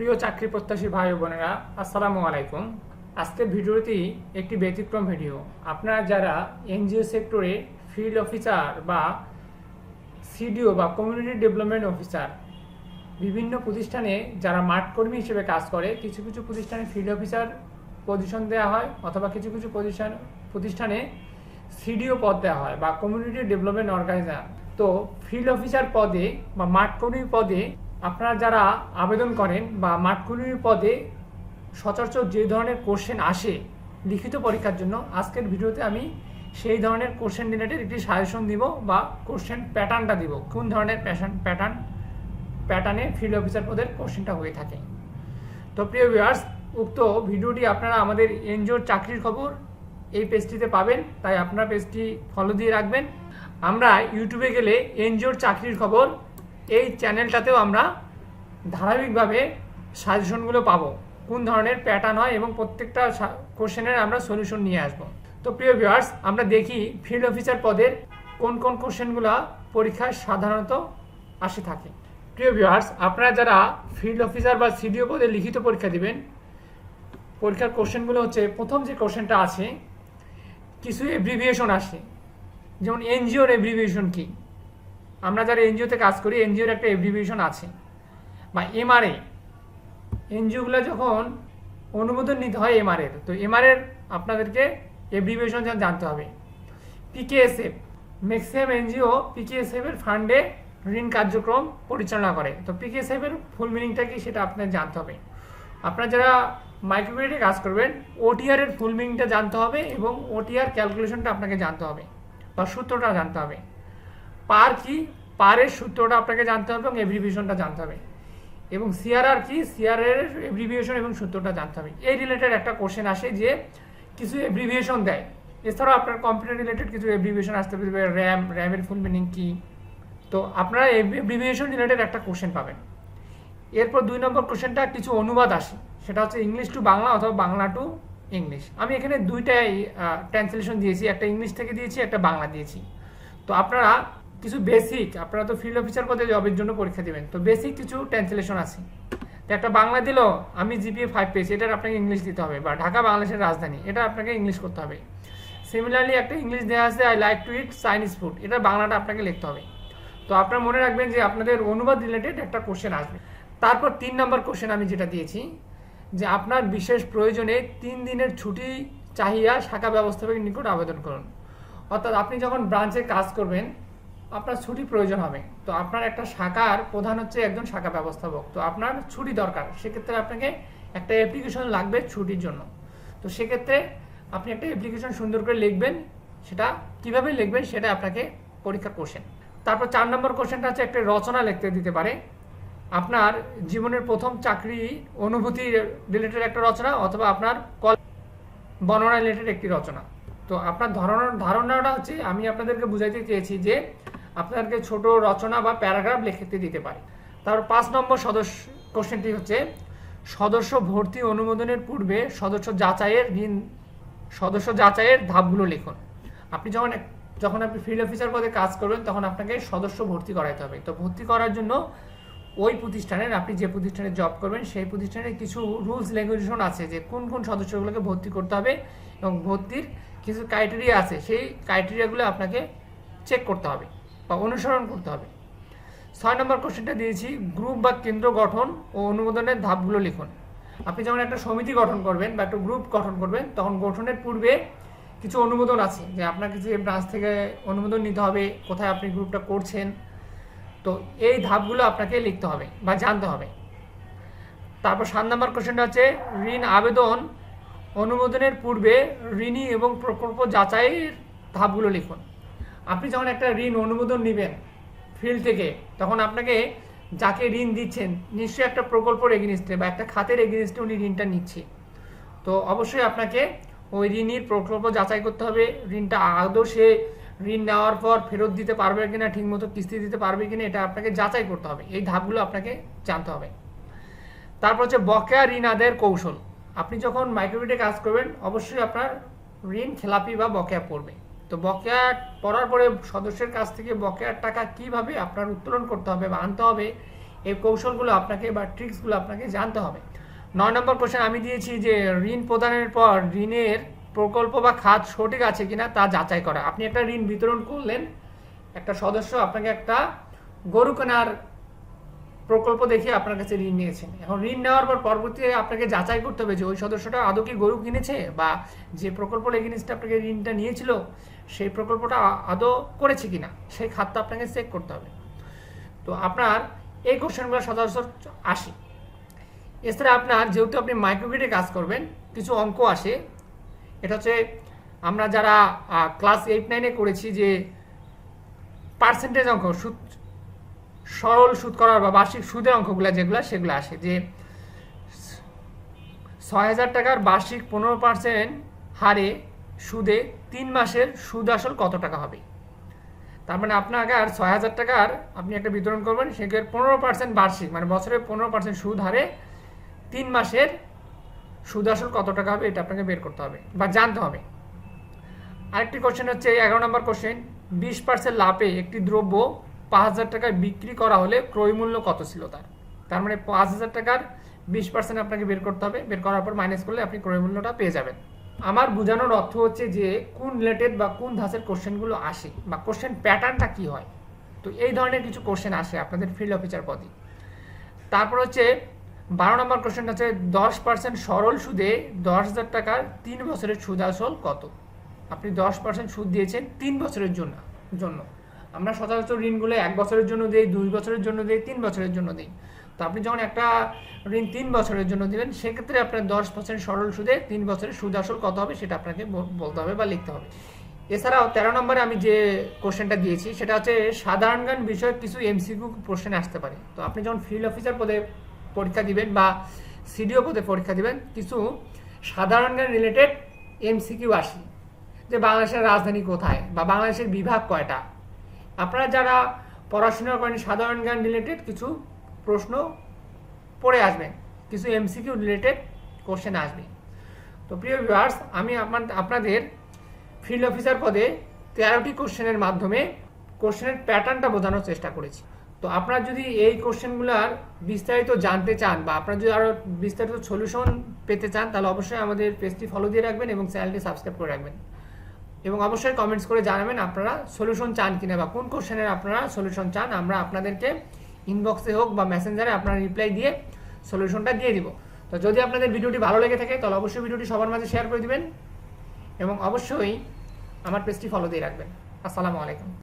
প্রিয় চাকরি প্রত্যাশী ভাই বোনেরা, আসসালামু আলাইকুম। আজকের ভিডিওটি একটি ব্যতিক্রম ভিডিও। আপনারা যারা এনজিও সেক্টরে ফিল্ড অফিসার বা সিডিও বা কমিউনিটি ডেভেলপমেন্ট অফিসার বিভিন্ন প্রতিষ্ঠানে যারা মাঠ কর্মী হিসেবে কাজ করে, কিছু কিছু প্রতিষ্ঠানে ফিল্ড অফিসার পজিশন দেওয়া হয় অথবা কিছু কিছু প্রতিষ্ঠান, প্রতিষ্ঠানে সিডিও পদ দেওয়া হয় বা কমিউনিটি ডেভেলপমেন্ট অর্গানাইজার তো ফিল্ড অফিসার পদে বা মাঠ কর্মী পদে আপনারা যারা আবেদন করেন বা মাঠ কর্মী পদে সচরাচর যে ধরনের কোশ্চেন আসে লিখিত পরীক্ষার জন্য, আজকের ভিডিওতে আমি সেই ধরনের কোশ্চেন রিলেটেড একটি সাজেশন দিব বা কোশ্চেন প্যাটার্নটা দিব। কোন ধরনের প্যাশন প্যাটার্ন প্যাটার্নে ফিল্ড অফিসার পদের কোশ্চেনটা হয়ে থাকে। তো প্রিয় ভিউয়ার্স উক্ত ভিডিওটি আপনারা আমাদের এনজিওর চাকরির খবর এই পেজটিতে পাবেন, তাই আপনারা পেজটি ফলো দিয়ে রাখবেন। আমরা ইউটিউবে গেলে এনজিওর চাকরির খবর এই চ্যানেলটাতেও আমরা ধারাবাহিকভাবে সাজেশনগুলো পাবো। কোন ধরনের প্যাটার্ন হয় এবং প্রত্যেকটা কোশ্চেনের আমরা সলিউশন নিয়ে আসব। তো প্রিয় ভিউয়ার্স আমরা দেখি ফিল্ড অফিসার পদের কোন কোন কোশ্চেনগুলো পরীক্ষায় সাধারণত আসে থাকে। প্রিয় ভিউয়ার্স আপনারা যারা ফিল্ড অফিসার বা সিডিও পদে লিখিত পরীক্ষা দিবেন, পরীক্ষার কোশ্চেনগুলো হচ্ছে, প্রথম যে কোশ্চেনটা আছে, কিছু এব্রিভিয়েশন আসে। যেমন এনজিওর এব্রিভিয়েশন কি? আমরা যারা এনজিওতে কাজ করি, এনজিওর একটা এব্রিভিয়েশন আছে। বা এমআরএ এনজিওগুলো যখন অনুমোদন নিতে হয় এমআরএর তো এমআরএর আপনাদেরকে এব্রিভিয়েশন জানতে হবে। পিকেএসএফ ম্যাক্সিমাম এনজিও পিকেএসএফ এর ফান্ডে ঋণ কার্যক্রম পরিচালনা করে। তো পিকেএসএফ এর ফুল মিনিংটা কি সেটা আপনাদের জানতে হবে। আপনারা যারা মাইক্রোক্রেডিটে কাজ করবেন ওটিআর এর ফুল মিনিংটা জানতে হবে এবং ওটিআর ক্যালকুলেশনটা আপনাকে জানতে হবে বা সূত্রটা জানতে হবে। পার কি? পারের সূত্রটা আপনাকে জানতে হবে এবং এভ্রিভিয়েশনটা জানতে হবে। এবং সিআরআর কি? সিআরআর এভ্রিভিয়েশন এবং সূত্রটা জানতে হবে। এই রিলেটেড একটা কোশ্চেন আসে যে কিছু এভ্রিভিয়েশন দেয়। এছাড়াও আপনার কম্পিউটার রিলেটেড কিছু এভ্রিভিয়েশন আসতে পারে র্যাম র্যামের ফুল মিনিং কি? তো আপনারা এভ্রিভিয়েশন রিলেটেড একটা কোশ্চেন পাবেন। এরপর দুই নম্বর কোশ্চেনটা কিছু অনুবাদ আসে। সেটা হচ্ছে ইংলিশ টু বাংলা অথবা বাংলা টু ইংলিশ আমি এখানে দুইটাই ট্রান্সলেশন দিয়েছি। একটা ইংলিশ থেকে দিয়েছি, একটা বাংলা দিয়েছি। তো আপনারা কিছু বেসিক আপনারা তো ফিল্ড অফিসার পদে জবের জন্য পরীক্ষা দেবেন। তো বেসিক কিছু ট্রান্সলেশন আছে। তো একটা বাংলা দিল, আমি জিপিএ ফাইভ পেয়েছি, এটার আপনাকে ইংলিশ দিতে হবে বা ঢাকা বাংলাদেশের রাজধানী, এটা আপনাকে ইংলিশ করতে হবে। সিমিলারলি একটা ইংলিশ দেওয়া আছে I like to eat Chinese food এটা বাংলাটা আপনাকে লিখতে হবে। তো আপনারা মনে রাখবেন যে আপনাদের অনুবাদ রিলেটেড একটা কোশ্চেন আসবে। তারপর তিন নম্বর কোশ্চেন আমি যেটা দিয়েছি, যে আপনার বিশেষ প্রয়োজনে তিন দিনের ছুটি চাহিয়া শাখা ব্যবস্থাপকের নিকট আবেদন করুন। অর্থাৎ আপনি যখন ব্রাঞ্চে কাজ করবেন আপনার ছুটি প্রয়োজন হবে। তো আপনার একটা শাখার প্রধান হচ্ছে একজন শাখা ব্যবস্থাপক। তো আপনার ছুটি দরকার। সেক্ষেত্রে আপনাকে একটা অ্যাপ্লিকেশন লাগবে ছুটির জন্য। তো সেক্ষেত্রে আপনি একটা অ্যাপ্লিকেশন সুন্দর করে লিখবেন। সেটা কীভাবে লিখবেন সেটা আপনাকে পরীক্ষা কোশ্চেন তারপর চার নম্বর কোশ্চেনটা হচ্ছে একটা রচনা লিখতে দিতে পারে। আপনার জীবনের প্রথম চাকরি অনুভূতি রিলেটেড একটা রচনা অথবা আপনার কল বর্ণনা রিলেটেড একটি রচনা। তো আপনার ধারণা, ধারণাটা হচ্ছে, আমি আপনাদেরকে বুঝাইতে চেয়েছি যে আপনাদেরকে ছোট রচনা বা প্যারাগ্রাফ লিখতে দিতে পারে। তারপর পাঁচ নম্বর সদস্য কোশ্চেনটি হচ্ছে, সদস্য ভর্তি অনুমোদনের পূর্বে সদস্য যাচাইয়ের ঋণ, সদস্য যাচাইয়ের ধাপগুলো লিখুন। আপনি যখন যখন আপনি ফিল্ড অফিসার পদে কাজ করবেন, তখন আপনাকে সদস্য ভর্তি করাইতে হবে। তো ভর্তি করার জন্য ওই প্রতিষ্ঠানের, আপনি যে প্রতিষ্ঠানে জব করবেন, সেই প্রতিষ্ঠানের কিছু রুলস রেগুলেশন আছে যে কোন কোন সদস্যগুলোকে ভর্তি করতে হবে এবং ভর্তির কিছু ক্রাইটেরিয়া আছে। সেই ক্রাইটেরিয়াগুলো আপনাকে চেক করতে হবে। বা অনুসরণ করতে হবে। ছয় নম্বর কোশ্চেনটা দিয়েছি, গ্রুপ বা কেন্দ্র গঠন ও অনুমোদনের ধাপগুলো লিখুন। আপনি যখন একটা সমিতি গঠন করবেন বা একটা গ্রুপ গঠন করবেন, তখন গঠনের পূর্বে কিছু অনুমোদন আছে, যে আপনাকে যে ব্রাঞ্চ থেকে অনুমোদন নিতে হবে, কোথায় আপনি গ্রুপটা করছেন, তো এই ধাপগুলো আপনাকে লিখতে হবে বা জানতে হবে। তারপর সাত নম্বর কোশ্চেনটা হচ্ছে, ঋণ আবেদন অনুমোদনের পূর্বে ঋণী এবং প্রকল্প যাচাইয়ের ধাপগুলো লিখুন। আপনি যখন একটা ঋণ অনুমোদন নেবেন ফিল্ড থেকে, তখন আপনাকে যাকে ঋণ দিচ্ছেন, নিশ্চয়ই একটা প্রকল্পের এগেনিস্টে বা একটা খাতের এগেনিস্টে উনি ঋণটা নিচ্ছে। তো অবশ্যই আপনাকে ওই ঋণের প্রকল্প যাচাই করতে হবে। ঋণটা আদৌ সে ঋণ নেওয়ার পর ফেরত দিতে পারবে কিনা, ঠিকমতো কিস্তি দিতে পারবে কিনা, এটা আপনাকে যাচাই করতে হবে। এই ধাপগুলো আপনাকে জানতে হবে। তারপর হচ্ছে বকেয়া ঋণ আদায়ের কৌশল। আপনি যখন মাইক্রোবিটে কাজ করবেন, অবশ্যই আপনার ঋণ খেলাপি বা বকেয়া পড়বে। তো বকেয়া পড়ার পরে সদস্যের কাছ থেকে বকেয়ার টাকা কীভাবে আপনার উত্তোলন করতে হবে বা আনতে হবে, এই কৌশলগুলো আপনাকে বা ট্রিক্সগুলো আপনাকে জানতে হবে। নয় নম্বর কোশ্চেন আমি দিয়েছি যে ঋণ প্রদানের পর ঋণের প্রকল্প বা খাত সঠিক আছে কিনা তা যাচাই করা। আপনি একটা ঋণ বিতরণ করলেন, একটা সদস্য আপনাকে একটা গরু কেনার প্রকল্প দেখিয়ে আপনার কাছে ঋণ নিয়েছেন এখন ঋণ নেওয়ার পর পরবর্তীতে আপনাকে যাচাই করতে হবে যে ওই সদস্যটা আদৌ কি গরু কিনেছে বা যে প্রকল্প এগেনিস্টে আপনাকে ঋণটা নিয়েছিল সেই প্রকল্পটা আদৌ করেছে কিনা, সেই খাতটা আপনাকে চেক করতে হবে। তো আপনার এই কোশ্চেনগুলো সচরাচর আসে এছাড়া আপনার যেহেতু আপনি মাইক্রোগ্রিডে কাজ করবেন, কিছু অঙ্ক আসে। এটা হচ্ছে আমরা যারা ক্লাস এইট নাইনে করেছি যে পার্সেন্টেজ অঙ্ক, সুদ, সরল সুদ করার বা বার্ষিক সুদের অঙ্কগুলো যেগুলো, সেগুলো আসে যে ছয় হাজার টাকার বার্ষিক পনেরো পার্সেন্ট হারে সুদে তিন মাসের সুদ আসল কত টাকা হবে? তার মানে আপনাকে আর ছয় হাজার টাকার আপনি একটা বিতরণ করবেন সেগুলোর পনেরো পার্সেন্ট বার্ষিক? মানে বছরে পনেরো পার্সেন্ট সুদ হারে তিন মাসের সুদ আসল কত টাকা হবে এটা আপনাকে বের করতে হবে বা জানতে হবে। আরেকটি কোশ্চেন হচ্ছে এগারো নম্বর কোশ্চেন বিশ পার্সেন্ট লাভে একটি দ্রব্য পাঁচ হাজার টাকায় বিক্রি করা হলে ক্রয় মূল্য কত ছিল তার? তার মানে পাঁচ হাজার টাকার বিশ পার্সেন্ট আপনাকে বের করতে হবে, বের করার পর মাইনাস করলে আপনি ক্রয় মূল্যটা পেয়ে যাবেন। আমার বোঝানোর অর্থ হচ্ছে যে কোন রিলেটেড বা কোন ধাঁচের কোশ্চেনগুলো আসে বা কোশ্চেন প্যাটার্নটা কি হয়? তো এই ধরনের কিছু কোশ্চেন আসে আপনাদের ফিল্ড অফিসার পদে। তারপর হচ্ছে বারো নম্বর কোশ্চেন হচ্ছে দশ পার্সেন্ট সরল সুদে দশ হাজার টাকার তিন বছরের সুদ আসল কত? আপনি দশ পার্সেন্ট সুদ দিয়েছেন তিন বছরের জন্য জন্য। আমরা সচরাচর ঋণগুলো এক বছরের জন্য দিই, দুই বছরের জন্য দিই, তিন বছরের জন্য দিই। তো আপনি যখন একটা ঋণ তিন বছরের জন্য দিবেন সেক্ষেত্রে আপনার দশ পার্সেন্ট সরল সুদে তিন বছরের সুদ আসল কত হবে সেটা আপনাকে বলতে হবে বা লিখতে হবে। এছাড়াও তেরো নম্বরে আমি যে কোশ্চেনটা দিয়েছি, সেটা হচ্ছে সাধারণ জ্ঞান বিষয়ক কিছু এমসিকিউ কোশ্চেন আসতে পারে। তো আপনি যখন ফিল্ড অফিসার পদে পরীক্ষা দিবেন বা সিডিও পদে পরীক্ষা দিবেন, কিছু সাধারণ জ্ঞান রিলেটেড এমসিকিউ আসে। যে বাংলাদেশের রাজধানী কোথায় বা বাংলাদেশের বিভাগ কয়টা? আপনারা যারা পড়াশোনা করেন সাধারণ জ্ঞান রিলেটেড কিছু প্রশ্ন পড়ে আসবেন কিছু এমসিকিউ রিলেটেড কোশ্চেন আসবে। তো প্রিয় ভিউয়ার্স আমি আপনার, আপনাদের ফিল্ড অফিসার পদে তেরোটি কোশ্চেনের মাধ্যমে কোশ্চেনের প্যাটার্নটা বোঝানোর চেষ্টা করেছি। তো আপনারা যদি এই কোশ্চেনগুলোর বিস্তারিত জানতে চান বা আপনারা যদি আরও বিস্তারিত সলিউশন পেতে চান, তাহলে অবশ্যই আমাদের পেজটি ফলো দিয়ে রাখবেন এবং চ্যানেলটি সাবস্ক্রাইব করে রাখবেন। এবং অবশ্যই কমেন্টস করে জানাবেন আপনারা সলিউশন চান কিনা বা কোন কোশ্চেনের আপনারা সলিউশন চান, আমরা আপনাদেরকে ইনবক্সে হোক বা মেসেঞ্জারে আপনারা রিপ্লাই দিয়ে সলিউশনটা দিয়ে দিব। তো যদি আপনাদের ভিডিওটি ভালো লেগে থাকে, তাহলে অবশ্যই ভিডিওটি সবার মাঝে শেয়ার করে দিবেন এবং অবশ্যই আমার পেজটি ফলো দিয়ে রাখবেন। আসসালামু আলাইকুম।